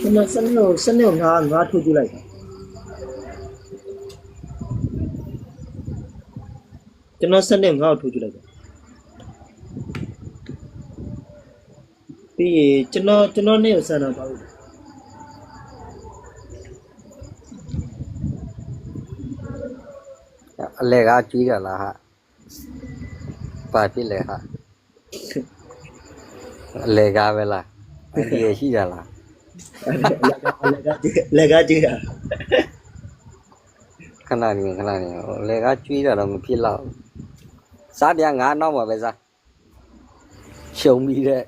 ကျွန်တော်စနစ်ကိုစနစ်ကိုငါငါထုတ်ကြည့်လိုက်တာကျွန်တော်စနစ်ငါ့ကိုထုတ်ကြည့်လိုက်တာပြီးရင်ကျွန်တော်ကျွန်တော်နေ့ကိုစမ်းတာပါဘူးအလဲကကျွေးရလားဟာပါဖြစ်လဲဟာအလဲကပဲလားအဒီရရှိရလား လက်ကကြည့်တာခဏနေခဏနေအလဲကကျွေးရတော့မဖြစ်တော့စားတရားငါနောက်မှာပဲစားရှုံပြီးတဲ့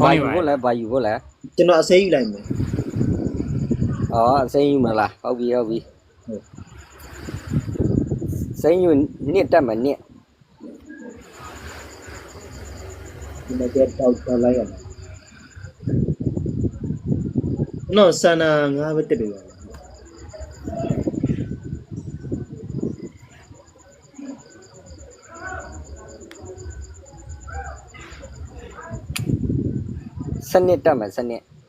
ဘာယူဖို့လဲဘာယူဖို့လဲကျွန်တော်အစိမ်းယူလိုက်မယ်อ๋อစိမ့်ယူမလားဟုတ်ပြီဟုတ်ပြီဟုတ်စိမ့်ယူနှစ်တက်မနှစ် ဒီမှာကြောက်တောက်လိုက်ရမယ်ကျွ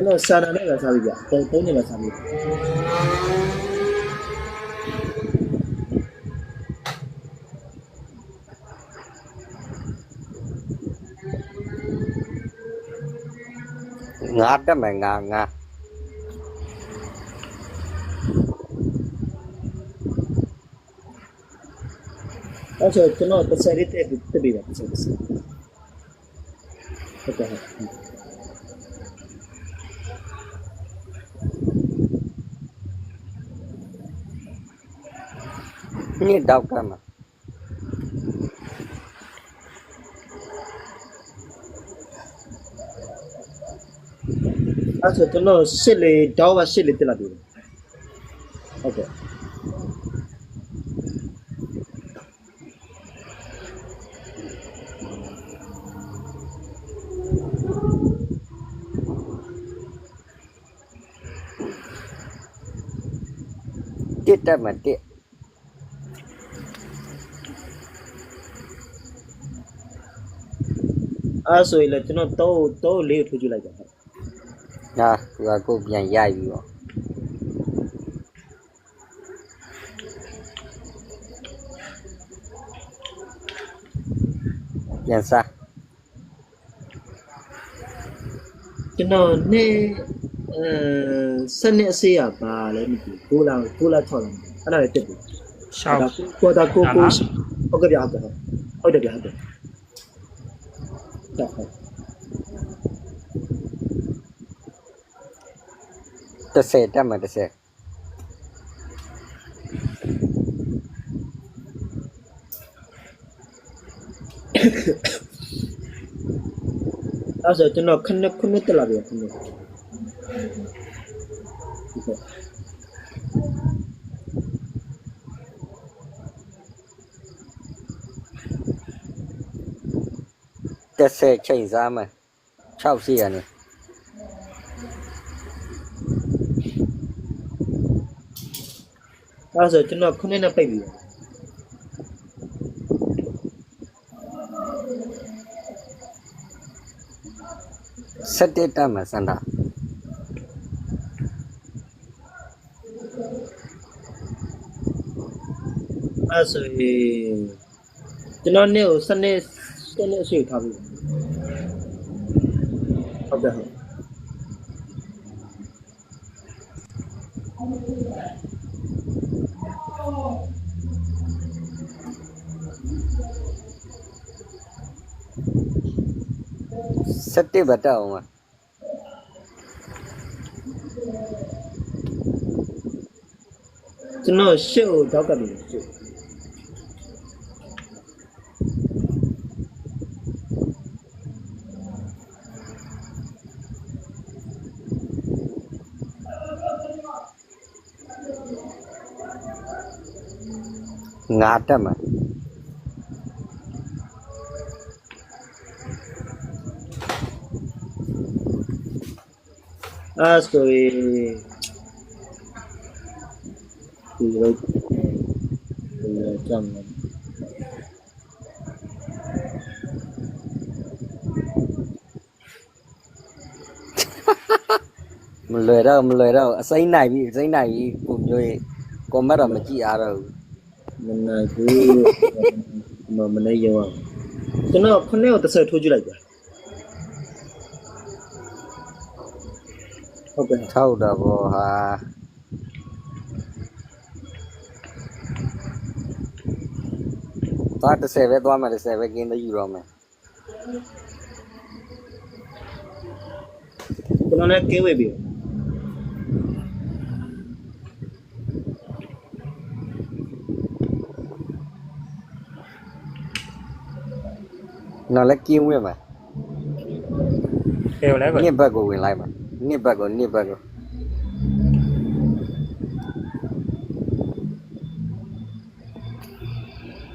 န်တော်စန္နာငါပဲတက်တယ်ရတယ်စနစ်တက်မယ်စနစ်ကျွန်တော်စက် တဲ့ကိုဂျာဂျားဝင်လိုက်ပါဟုတ်ကဲ့အာနှ အဲ့ဆိုကျွန်တော်ရှစ်လေးတောင်းပါရှစ်လေးတက်လာပြီဟုတ်ကဲ့တစ်တက်မယ်တစ်အဲ့ဆိုရင်လည်းကျွန်တော်တော့တော့လေးကိုထိုးကြည့်လိုက်ပါ ဟုတ်ညာသူကကိုယ်ပြန်ရိုက်ပြီးတော့ပြန်စားကျွန်တော်နေ့အဲစနစ်အစေးရပါလဲမသိဘူးကိုလာကိုလာထော်လာအဲ့ဒါလည်းတက်ပြီရှောက်ကိုတာကိုကိုဟုတ်ကဲ့ဗျာဟုတ်ကဲ့ဟုတ်တယ်ဗျာဟုတ်တယ်ဟုတ် ဟုတ်30တက်မယ်30အဲ့ဆိုကျွန်တော်ခဏခဏတက်လာ ပြီခဏဟုတ်30ချိန်စားမယ်6စီရနေအဲ့ဆိုကျွန်တော်ခဏနဲ့ပိတ်ပြီ17တက်မယ်စန္ဒာအဲ့ဆိုရင်ကျွန်တော်နေ့ကိုစနစ်စနစ်အရှိထားပြီဟုတ်ကဲ့ဟုတ် सट्टे बचाओ मैं No, show, talk about show. ngạt mà အဲဆိုရင်ဒီလိုဒီလိုကြမ်းတယ်မလွယ်တော့မလွယ်တော့အစိမ့်နိုင်ပြီအစိမ့်နိုင်ပြီပုံမျိုးကြီးကွန်မန့်တော့မကြည့်အားတော့ဘူးမနာဘူးမမနေရောကျွန်တော်ခုနှစ်ကိုတစ်ဆက်ထိုးကြည့်လိုက်ပါ ဟုတ်ကဲ့ထောက်တော့ဘောဟာသွား30ပဲသွားမယ်30ပဲကင်းတော့ယူတော့မယ်ကျွန်တော်လည်းကင်းဝေးပြီ နော်လည်းကင်းဝင်မှာဘယ်လိုလဲကွ နှစ်ဘက်ကိုဝင်လိုက်မှာနှစ်ဘက်ကိုနှစ်ဘက်ကို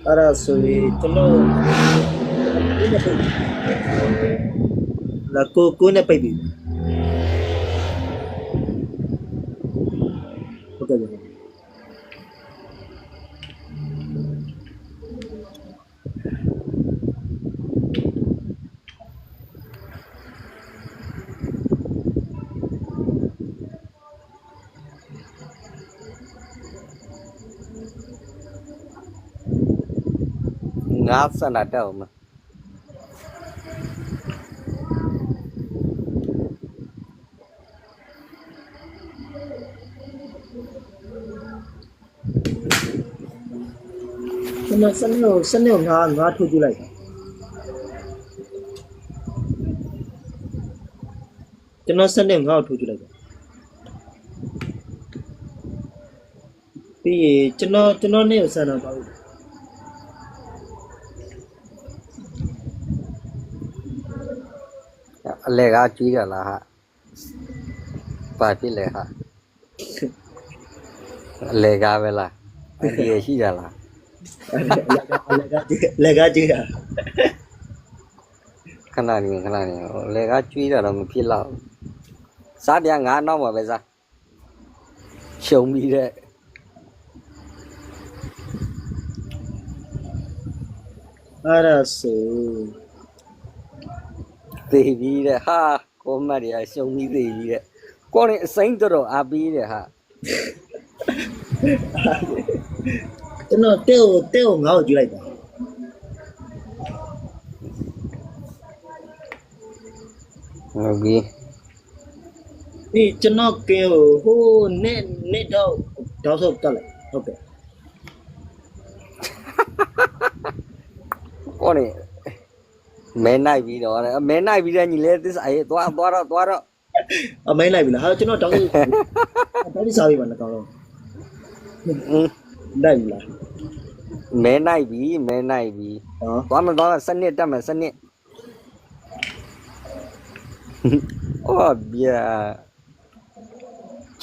အဲ့ဒါဆိုရင်ကျွန်တော်လာကိုကိုနဲ့ပိတ်ပြီဟုတ်ကဲ့ပါ ငါစနာတော့မှာကျွန်တော်စနေကိုစနေကိုငါငါထိုးကြည့်လိုက်ကျွန်တော်စနေငါ့ကိုထိုးကြည့်လိုက်ပါပြီးရင်ကျွန်တော်ကျွန်တော်နေ့ကိုစမ်းတော့ပါဘူး အလဲကကျွေးတယ်လားဟာပါဖြစ်လဲဟာအလဲကပဲလားအဒီရရှိတယ်လားလက်ကကြည့်တာခဏနေခဏနေဟိုလေကကျွေးတာတော့မဖြစ်တော့ဘူးစားတရားငါနောက်မှာပဲစားရှုံပြီးတဲ့အဲ့ဒါဆို သေပြီးတဲ့ဟာကောမတ်တွေကရှုံပြီးသေပြီးတဲ့ကိုယ်ရင်အစိမ့်တော်တော်အားပေးတယ်ဟာကျွန်တော်တဲ့ကိုတဲ့ကိုငါ့ကိုကြည့်လိုက်ပါဟုတ်ပြီဒီကျွန်တော်ကင်းကိုဟိုးနဲ့နဲ့တော့တောက်ဆုပ်တက်လိုက်ဟုတ်ကဲ့ကိုယ်ရင် မဲနိုင်ပြီးတော့တဲ့မဲနိုင်ပြီးတဲ့ညီလေးသစ္စာရေးသွားသွားတော့သွားတော့အမိန်လိုက်ပြီလားဟာကျွန်တော်တောက်ဆုပ်တောက်ပြီးစားပြီပါနှကောင်လုံးအင်းလိုက်ပြီလားမဲနိုင်ပြီမဲနိုင်ပြီဟောသွားမသွားစနစ်တက်မယ်စနစ်အော်ဗျာ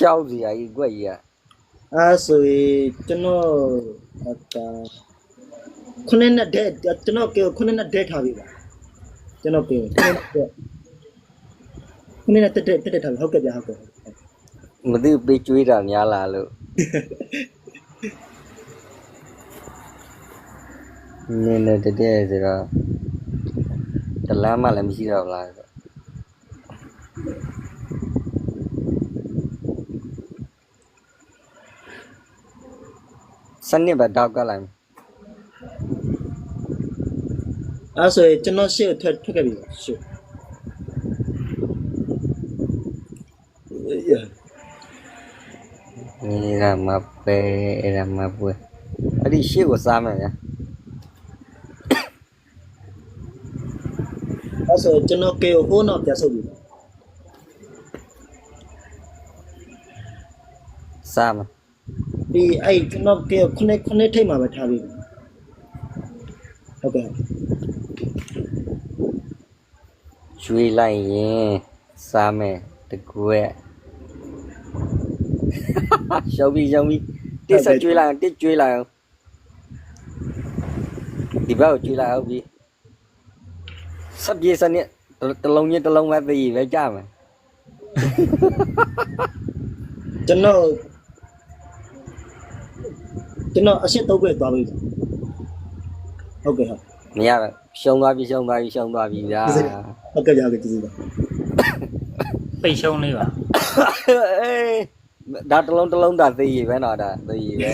ကြောက်စီအကြီးကွက်ကြီးอ่ะအဲ့ဆိုရင်ကျွန်တော်ဟတ်တာခုနှစ်နဲ့ဒက်ကျွန်တော်ကင်းကိုခုနှစ်နဲ့ဒက်ထားပြီပါ ကျွန်တော်ကင်းကိုခုနှစ်နဲ့ဒက်ခုနှစ်နဲ့တက်တက်တက်ထားပြီဟုတ်ကဲ့ဗျာဟုတ်ကဲ့မသိဘူးပေးကျွေးတာများလားလို့နင်းနေတတဲ့ဆိုတော့တလမ်းမှလည်းမရှိတော့ဘူးလားဆိုစနစ်ပဲတောက်ကလိုက်မယ် အဲ့ဆိုရင်ကျွန်တော်ရှေ့ကိုထွက်ထွက်ခဲ့ပြီပါရှေ့ นี่ละมาเปအဲ့ဒါမပွဲအဲ့ဒီရှေ့ကိုစားမယ်ဗျာ အဲ့ဆိုကျွန်တော်ကေကိုဟိုးတော့ပြဆုပ်ပြီ စားမယ် ဒီအဲ့ကျွန်တော်ကေကိုခုနှစ်ခုနှစ်ထိတ်မှာပဲထားပြီဟုတ်ကဲ့ ကျွေးလိုက်ရင်စားမယ်တကွက်ရှောက်ပြီးရှောက်ပြီးတစ်ဆက်ကျွေးလိုက်အောင်တစ်ကျွေးလိုက်အောင်ဒီဘက်ကိုကျွေးလိုက်ဟုတ်ပြီစပ်ပြေစနစ်တစ်လုံးချင်းတစ်လုံးပဲသိပဲကြမယ်ကျွန်တော်ကျွန်တော်အရှင်းတော့ပဲသွားပြီဟုတ်ကဲ့ဟုတ်မရတော့ရှုံသွားပြီရှုံသွားပြီရှုံသွားပြီဗျာ ဟုတ်ကဲ့ကြောက်ကြည့်စီပါပိတ်ရှုံးလေးပါအေးဒါတစ်လုံးတစ်လုံးသာသိပဲနော်ဒါသိပဲ